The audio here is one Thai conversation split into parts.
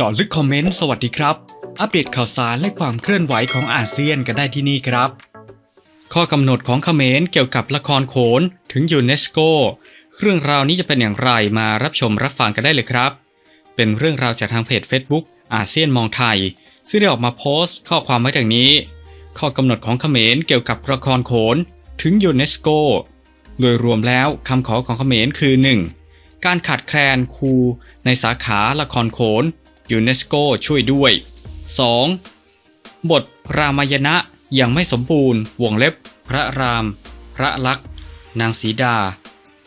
เจาะลึกคอมเมนต์สวัสดีครับ อัปเดตข่าวสารและความเคลื่อนไหวของอาเซียนกันได้ที่นี่ครับ ข้อกำหนดของเขมรเกี่ยวกับละครโขนถึงยูเนสโกเรื่องราวนี้จะเป็นอย่างไรมารับชมรับฟังกันได้เลยครับ เป็นเรื่องราวจากทางเพจ Facebook อาเซียนมองไทย ซึ่งได้ออกมาโพสต์ข้อความไว้ดังนี้ ข้อกำหนดของเขมรเกี่ยวกับละครโขนถึงยูเนสโกโดยรวมแล้วคำขอของเขมรคือ 1. การขาดแคลนครูในสาขาละครโขน ยูเนสโกช่วยด้วย 2. บทรามายณะยังไม่สมบูรณ์วงเล็บ พระราม พระลักษณ์นางสีดา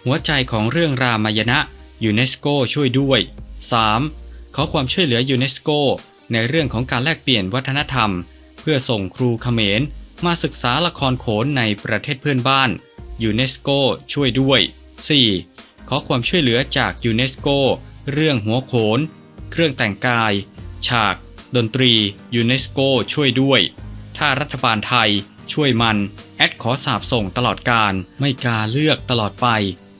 หัวใจของเรื่องรามายณะยูเนสโกช่วยด้วย 3. ขอความช่วยเหลือยูเนสโกในเรื่องของการแลกเปลี่ยนวัฒนธรรม เพื่อส่งครูเขมร มาศึกษาละครโขนในประเทศเพื่อนบ้านยูเนสโกช่วยด้วย 4. ขอความช่วยเหลือจากยูเนสโกเรื่องหัวโขน เครื่องแต่งกาย ฉาก ดนตรี ยูเนสโกช่วยด้วย ถ้ารัฐบาลไทยช่วยมัน แอดขอสาบส่งตลอดการ ไม่กาเลือกตลอดไป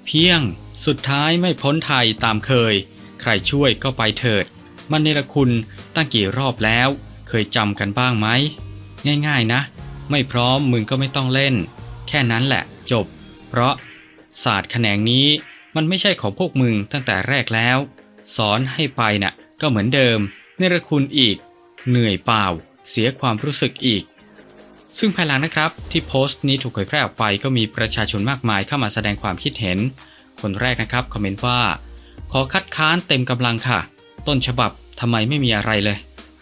เพียง สุดท้ายไม่พ้นไทยตามเคย ใครช่วยก็ไปเถิด มันเนรคุณตั้งกี่รอบแล้ว เคยจำกันบ้างไหม ง่ายๆนะ ไม่พร้อมมึงก็ไม่ต้องเล่น แค่นั้นแหละจบ เพราะ ศาสตร์แขนงนี้มันไม่ใช่ของพวกมึงตั้งแต่แรกแล้ว สอนให้ไปน่ะ ก็เหมือนเดิมเนรคุณอีก เหนื่อยเปล่า เสียความรู้สึกอีก ซึ่งภายหลังนะครับที่โพสต์นี้ถูกเผยแพร่ออกไปก็มีประชาชนมากมายเข้ามาแสดงความคิดเห็น คนแรกนะครับคอมเมนต์ว่า ขอคัดค้านเต็มกำลังค่ะ ต้นฉบับทำไมไม่มีอะไรเลย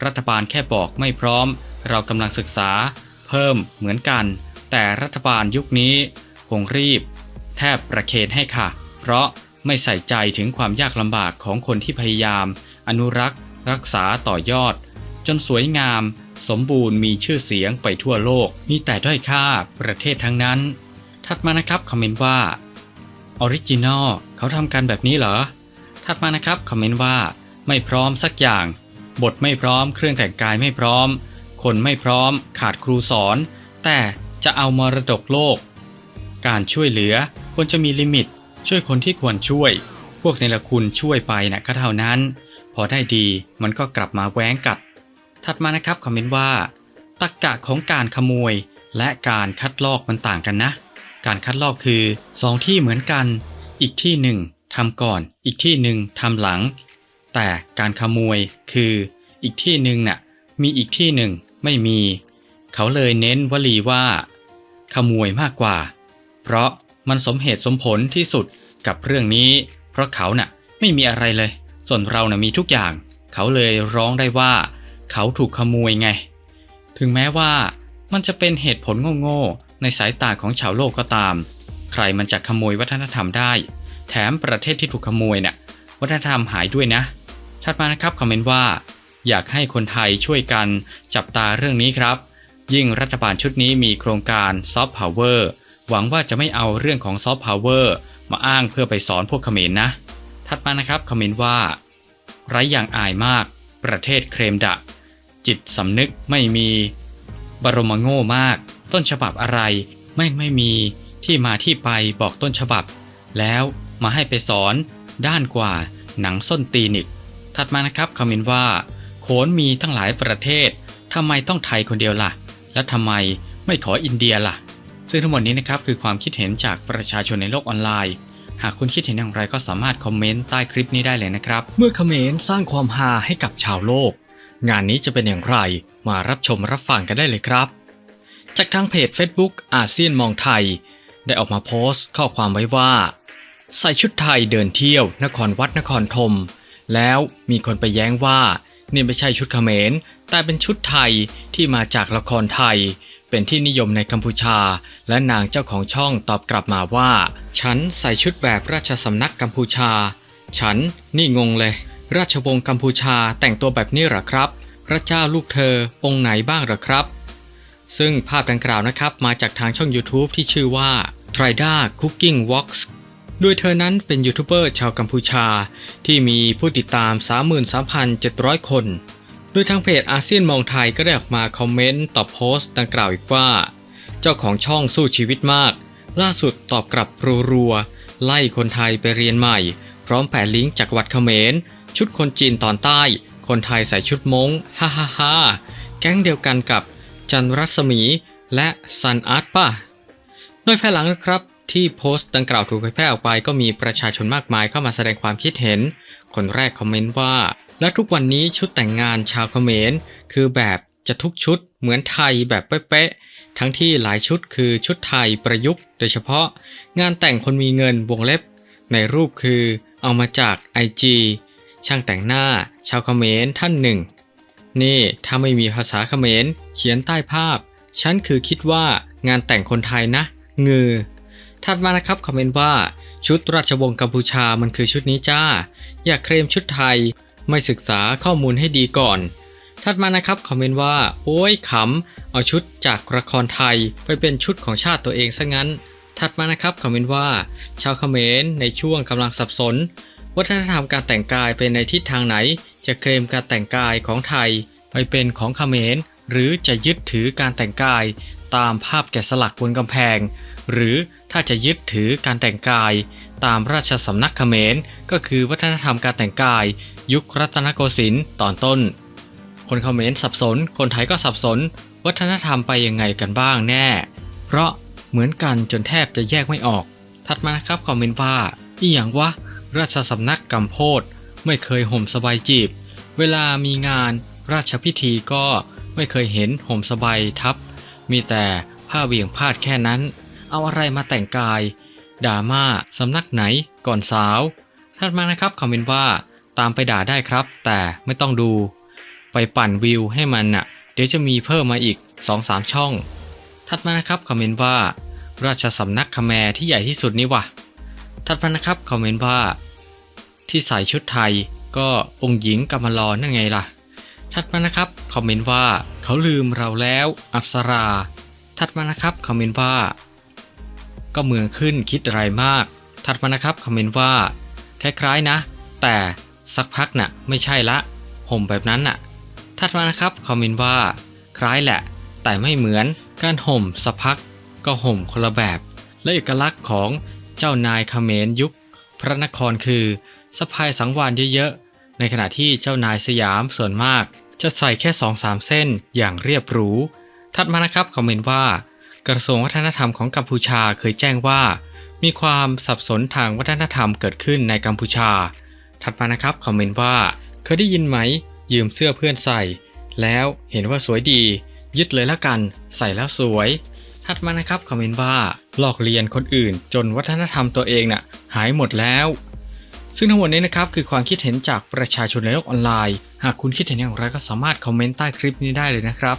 รัฐบาลแค่บอกไม่พร้อม เรากำลังศึกษา เพิ่มเหมือนกัน แต่รัฐบาลยุคนี้คงรีบ แทบประเคนให้ค่ะ เพราะไม่ใส่ใจถึงความยากลำบากของคนที่พยายาม อนุรักษ์ รักษาต่อยอด จนสวยงาม สมบูรณ์มีชื่อเสียงไปทั่วโลก มีแต่ด้อยค่าประเทศทั้งนั้น ถัดมานะครับคอมเมนต์ว่าออริจินอลเขาทำกันแบบนี้เหรอ ถัดมานะครับคอมเมนต์ว่า ไม่พร้อมสักอย่าง บทไม่พร้อม เครื่องแต่งกายไม่พร้อม คนไม่พร้อม ขาดครูสอน แต่จะเอามรดกโลก การช่วยเหลือควรจะมีลิมิต ช่วยคนที่ควรช่วย พวกในละคุณช่วยไปนะก็เท่านั้น อได้ดีมันก็กลับมาแว้งกัด ถัดมานะครับคอมเมนต์ว่าตรกกะของการขโมย และการคัดลอกมันต่างกันนะ การคัดลอกคือสองที่เหมือนกัน อีกที่หนึ่งทำก่อน อีกที่หนึ่งทำหลัง แต่การขโมยคืออีกที่หนึ่งน่ะมีอีกที่หนึ่งไม่มี เขาเลยเน้นวลีว่า ขโมยมากกว่า เพราะมันสมเหตุสมผลที่สุดกับเรื่องนี้ เพราะเขาน่ะไม่มีอะไรเลย ส่วนเราน่ะมีทุกอย่าง เขาเลยร้องได้ว่า เขาถูกขโมยไง ถึงแม้ว่ามันจะเป็นเหตุผลโง่ๆในสายตาของชาวโลกก็ตาม ใครมันจะขโมยวัฒนธรรมได้ แถมประเทศที่ถูกขโมยน่ะวัฒนธรรมหายด้วยนะถัดมานะครับคอมเมนต์ว่า อยากให้คนไทยช่วยกันจับตาเรื่องนี้ครับ ยิ่งรัฐบาลชุดนี้มีโครงการซอฟต์พาวเวอร์หวังว่าจะไม่เอาเรื่องของซอฟต์พาวเวอร์มาอ้างเพื่อไปสอนพวกเขมรนะ ถัดมานะครับคอมเมนต์ว่า ไร้อย่างอายมาก ประเทศเครมดะ จิตสำนึกไม่มีบรมโง่มาก ต้นฉบับอะไรไม่งไม่มีที่มาที่ไปบอกต้นฉบับ แล้วมาให้ไปสอนด้านกว่าหนังส้นตีนิก ถัดมานะครับคอมเมนต์ว่า โขนมีทั้งหลายประเทศทำไมต้องไทยคนเดียวล่ะ และทำไมไม่ขออินเดียล่ะ ซึ่งทั้งหมดนี้นะครับคือความคิดเห็นจากประชาชนในโลกออนไลน์ หากคุณคิดเห็นอย่างไรก็สามารถคอมเมนต์ใต้คลิปนี้ได้เลยนะครับ เมื่อเขมรสร้างความฮาให้กับชาวโลก งานนี้จะเป็นอย่างไร มารับชมรับฟังกันได้เลยครับ จากทางเพจ Facebook อาเซียนมองไทย ได้ออกมาโพสต์ข้อความไว้ว่า ใส่ชุดไทยเดินเที่ยว นครวัดนครธมแล้วมีคนไปแย้งว่านี่ไม่ใช่ชุดเขมรแต่เป็นชุดไทยที่มาจากละครไทย เป็นที่นิยมในกัมพูชา และนางเจ้าของช่องตอบกลับมาว่า ฉันใส่ชุดแบบราชสำนักกัมพูชา ฉันนี่งงเลย ราชวงศ์กัมพูชาแต่งตัวแบบนี้หรอครับ พระเจ้าลูกเธอองค์ไหนบ้างหรอครับ ซึ่งภาพดังกล่าวนะครับมาจากทางช่อง YouTube ที่ชื่อว่า t r i d a Cooking Walks โดยเธอนั้นเป็นยูทูบเบอร์ชาวกัมพูชา ที่มีผู้ติดตาม 33,700 คนโด ยทางเพจอาเซียนมองไทยก็ได้ออกมาคอมเมนต์ตอบโพสต์ดังกล่าวอีกว่า เจ้าของช่องสู้ชีวิตมาก ล่าสุดตอบกลับรัวๆไล่คนไทยไปเรียนใหม่ พร้อมแปะลิงก์จากวัดเขมร ชุดคนจีนตอนใต้ คนไทยใส่ชุดมงฮ่าฮ่าฮ่าแก๊งเดียวกันกับจันรัศมีและซันอาร์ตป่ะโดยภายหลังนะครับที่โพสต์ดังกล่าวถูกเผยแพร่ออกไปก็มีประชาชนมากมายเข้ามาแสดงความคิดเห็น คนแรกคอมเมนต์ว่า และทุกวันนี้ชุดแต่งงานชาวเขมร คือแบบจะทุกชุดเหมือนไทยแบบเป๊ะๆ ทั้งที่หลายชุดคือชุดไทยประยุกต์ โดยเฉพาะงานแต่งคนมีเงินวงเล็บ ในรูปคือเอามาจาก IG ช่างแต่งหน้าชาวเขมรท่านหนึ่ง นี่ถ้าไม่มีภาษาเขมร เขียนใต้ภาพ ฉันคือคิดว่างานแต่งคนไทยนะงือถัดมานะครับคอมเมนต์ว่าชุดราชวงศ์กัมพูชามันคือชุดนี้จ้า อยากเคลมชุดไทย ไม่ศึกษาข้อมูลให้ดีก่อน ถัดมานะครับคอมเมนต์ว่า โอ้ยขำ เอาชุดจากละครไทยไปเป็นชุดของชาติตัวเองซะงั้น ถัดมานะครับคอมเมนต์ว่า ชาวเขมรในช่วงกำลังสับสน วัฒนธรรมการแต่งกายเป็นในทิศทางไหน จะเคลมการแต่งกายของไทย ไปเป็นของเขมรหรือจะยึดถือการแต่งกายตามภาพแกะสลักบนกำแพง หรือถ้าจะยึดถือการแต่งกาย ตามราชสำนักเขมรก็คือวัฒนธรรมการแต่งกาย ยุครัตนโกสินทร์ตอนต้น คนเขมรสับสน คนไทยก็สับสน วัฒนธรรมไปยังไงกันบ้างแน่ เพราะเหมือนกันจนแทบจะแยกไม่ออก ถัดมานะครับคอมเมนต์ว่าอีหยังวะราชสำนักกำโพดไม่เคยห่มสบายจีบ เวลามีงานราชพิธีก็ไม่เคยเห็นห่มสบายทับ มีแต่ผ้าเวี่ยงพาดแค่นั้น เอาอะไรมาแต่งกายด่าม่าสำนักไหนก่อนสาวถัดมานะครับคอมเมนต์ว่า ตามไปด่าได้ครับ แต่ไม่ต้องดู ไปปั่นวิวให้มันน่ะ เดี๋ยวจะมีเพิ่มมาอีก 2-3 ช่อง ถัดมานะครับคอมเมนต์ว่า ราชสำนักคแมที่ใหญ่ที่สุดนี่วะถัดมานะครับคอมเมนต์ว่า ที่ใส่ชุดไทยก็องค์หญิงกำมะลอนั่นไงล่ะ ถัดมานะครับคอมเมนต์ว่าเขาลืมเราแล้วอัปสรา ถัดมานะครับคอมเมนต์ว่า ก็เมืองขึ้นคิดอะไรมาก ถัดมานะครับคอมเมนต์ว่าคล้ายๆนะ แต่ สักพักน่ะไม่ใช่ละห่มแบบนั้นน่ะถัดมานะครับคอมเมนต์ว่า คล้ายแหละ แต่ไม่เหมือนการห่มสักพัก ก็ห่มคนละแบบ และเอกลักษณ์ของเจ้านายเขมรยุค พระนครคือสะพายสังวานเยอะๆ ในขณะที่เจ้านายสยามส่วนมาก จะใส่แค่2-3เส้นอย่างเรียบหรูถัดมานะครับคอมเมนต์ว่า กระทรวงวัฒนธรรมของกัมพูชาเคยแจ้งว่า มีความสับสนทางวัฒนธรรมเกิดขึ้นในกัมพูชา ถัดมานะครับคอมเมนต์ว่า เคยได้ยินไหม ยืมเสื้อเพื่อนใส่ แล้วเห็นว่าสวยดี ยึดเลยละกัน ใส่แล้วสวย ถัดมานะครับคอมเมนต์ว่าหลอกเลียนคนอื่น จนวัฒนธรรมตัวเองน่ะหายหมดแล้ว ซึ่งทั้งหมดนี้นะครับคือความคิดเห็นจากประชาชนในโลกออนไลน์ หากคุณคิดเห็นอย่างไรก็สามารถคอมเมนต์ใต้คลิปนี้ได้เลยนะครับ